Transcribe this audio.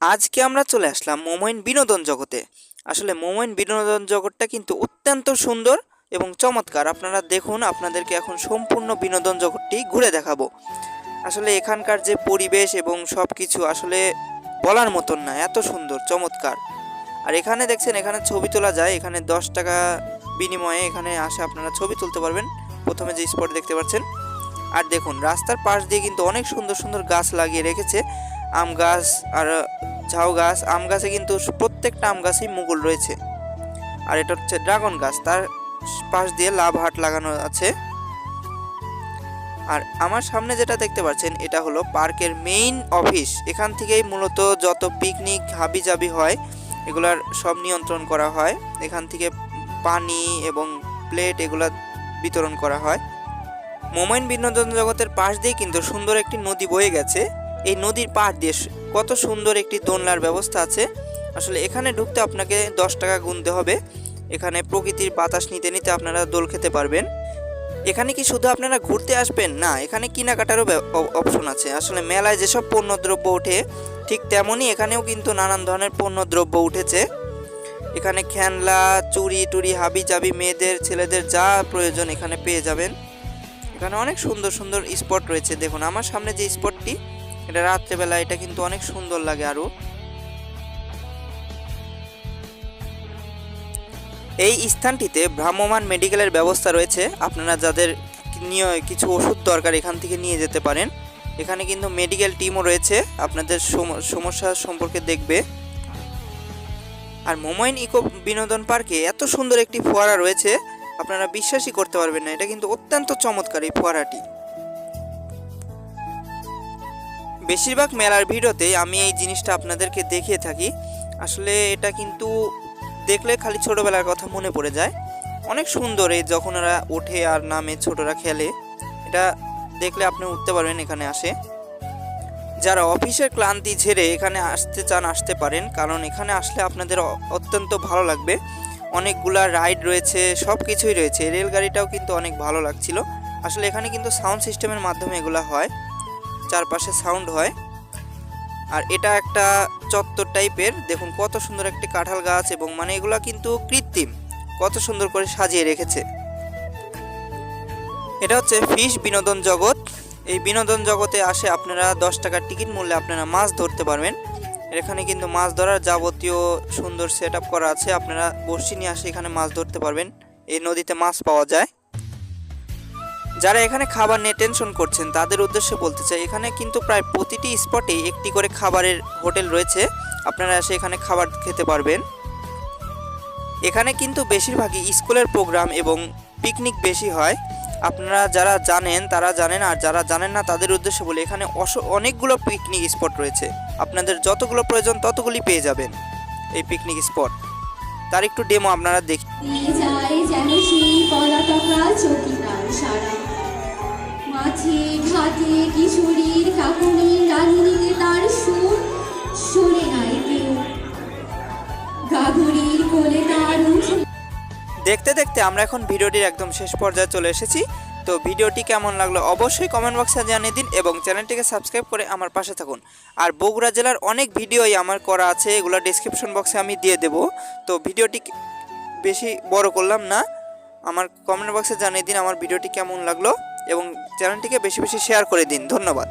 আজকে আমরা চলে আসলাম মোমোইন বিনোদন জগতে। আসলে মোমোইন বিনোদন জগৎটা কিন্তু অত্যন্ত সুন্দর এবং চমৎকার। আপনারা দেখুন, আপনাদেরকে এখন সম্পূর্ণ বিনোদন জগৎটি ঘুরে দেখাবো। আসলে এখানকার যে পরিবেশ এবং সব কিছু আসলে বলার মতন না, এত সুন্দর, চমৎকার। আর এখানে দেখছেন, এখানে ছবি তোলা যায়, এখানে দশ টাকা বিনিময়ে এখানে আসে, আপনারা ছবি তুলতে পারবেন। প্রথমে যে স্পট দেখতে পাচ্ছেন। আর দেখুন, রাস্তার পাশ দিয়ে কিন্তু অনেক সুন্দর সুন্দর গাছ লাগিয়ে রেখেছে। আম গাছ আর ঝাউ গাছ, আম গাছে কিন্তু প্রত্যেকটা আম গাছেই মুকুল রয়েছে। আর এটা হচ্ছে ড্রাগন গাছ, তার পাশ দিয়ে লাভ হাট লাগানো আছে। আর আমার সামনে যেটা দেখতে পাচ্ছেন, এটা হলো পার্কের মেইন অফিস এখান থেকেই মূলত যত পিকনিক হাবি জাবি হয়, এগুলার সব নিয়ন্ত্রণ করা হয়। এখান থেকে পানি এবং প্লেট এগুলা বিতরণ করা হয়। মোমাইন বিনোদন জগতের পাশ দিয়ে কিন্তু সুন্দর একটি নদী বয়ে গেছে। এই নদীর পাড় দিয়ে কত সুন্দর একটি দোলনার ব্যবস্থা আছে। আসলে এখানে ঢুকতে আপনাকে দশ টাকা গুনতে হবে। এখানে প্রকৃতির বাতাস নিতে নিতে আপনারা দোল খেতে পারবেন। এখানে কি শুধু আপনারা ঘুরতে আসবেন? না, এখানে কেনাকাটারও অপশন আছে। আসলে মেলায় যেসব পণ্যদ্রব্য ওঠে, ঠিক তেমনই এখানেও কিন্তু নানান ধরনের পণ্যদ্রব্য উঠেছে। এখানে খেলনা, চুড়ি টুড়ি হাবি জাবি মেয়েদের, ছেলেদের যা প্রয়োজন এখানে পেয়ে যাবেন। এখানে অনেক সুন্দর সুন্দর স্পট রয়েছে। দেখুন, আমার সামনে যে স্পটটি এটা রাত্রেবেলা, এটা কিন্তু অনেক সুন্দর লাগে আরও এই স্থানটিতে ভ্রাম্যমাণ মেডিকেলের ব্যবস্থা রয়েছে। আপনারা যাদের নিয়ে কিছু ওষুধ দরকার, এখান থেকে নিয়ে যেতে পারেন। এখানে কিন্তু মেডিকেল টিমও রয়েছে, আপনাদের সম- সমস্যা সম্পর্কে দেখবে। আর মোমাইন ইকো বিনোদন পার্কে এত সুন্দর একটি ফোয়ারা রয়েছে, আপনারা বিশ্বাসই করতে পারবেন না। এটা কিন্তু অত্যন্ত চমৎকার এই ফোয়ারাটি। বেশিরভাগ মেলার ভিডিওতে আমি এই জিনিসটা আপনাদেরকে দেখিয়ে থাকি। আসলে এটা কিন্তু দেখলে খালি ছোটবেলার কথা মনে পড়ে যায়। অনেক সুন্দর এই যখন ওরা ওঠে আর নামে ছোটরা খেলে, এটা দেখলে আপনি উঠতে পারবেন এখানে আসে। যারা অফিসের ক্লান্তি ঝেড়ে এখানে আসতে চান, আসতে পারেন, কারণ এখানে আসলে আপনাদের অত্যন্ত ভালো লাগবে। অনেকগুলা রাইড রয়েছে সব কিছুই রয়েছে। রেলগাড়িটাও কিন্তু অনেক ভালো লাগছিল। আসলে এখানে কিন্তু সাউন্ড সিস্টেমের মাধ্যমে এগুলো হয়। চারপাশে সাউন্ড হয়। আর এটা একটা চত্বর টাইপের দেখুন কত সুন্দর একটি কাঁঠাল গাছ এবং মানে এগুলা কিন্তু কৃত্রিম। কত সুন্দর করে সাজিয়ে রেখেছে। এটা হচ্ছে ফিশ বিনোদন জগৎ। এই বিনোদন জগতে আসে আপনারা দশ টাকার টিকিট মূল্যে আপনারা মাছ ধরতে পারবেন। এখানে কিন্তু মাছ ধরার যাবতীয় সুন্দর সেট করা আছে। আপনারা বড়শি নিয়ে আসে এখানে মাছ ধরতে পারবেন। এই নদীতে মাছ পাওয়া যায়। যারা এখানে খাবার নিয়ে টেনশন করছেন, তাদের উদ্দেশ্যে বলতে চাই, এখানে কিন্তু প্রায় প্রতিটি স্পটে একটি করে খাবারের হোটেল রয়েছে। আপনারা এসে এখানে খাবার খেতে পারবেন। এখানে কিন্তু বেশিরভাগই স্কুলের প্রোগ্রাম এবং পিকনিক বেশি হয়। আপনারা যারা জানেন, তারা জানেন আর যারা জানেন না, তাদের উদ্দেশ্যে বলি, এখানে অনেকগুলো পিকনিক স্পট রয়েছে। আপনাদের যতগুলো প্রয়োজন, ততগুলি পেয়ে যাবেন এই পিকনিক স্পট তার একটু ডেমো আপনারা দেখ দেখতে দেখতে আমরা এখন ভিডিওটির একদম শেষ পর্যায়ে চলে এসেছি। তো ভিডিওটি কেমন লাগল অবশ্যই কমেন্ট বক্সে জানিয়ে দিন এবং চ্যানেলটিকে সাবস্ক্রাইব করে আমার পাশে থাকুন। আর বগুড়া জেলার অনেক ভিডিওই আমার করা আছে, এগুলো ডিসক্রিপশন বক্সে আমি দিয়ে দেব। তো ভিডিওটি বেশি বড় করলাম না। আমার কমেন্ট বক্সে জানিয়ে দিন আমার ভিডিওটি কেমন লাগল এবং চ্যানেলটিকে বেশি বেশি শেয়ার করে দিন। ধন্যবাদ।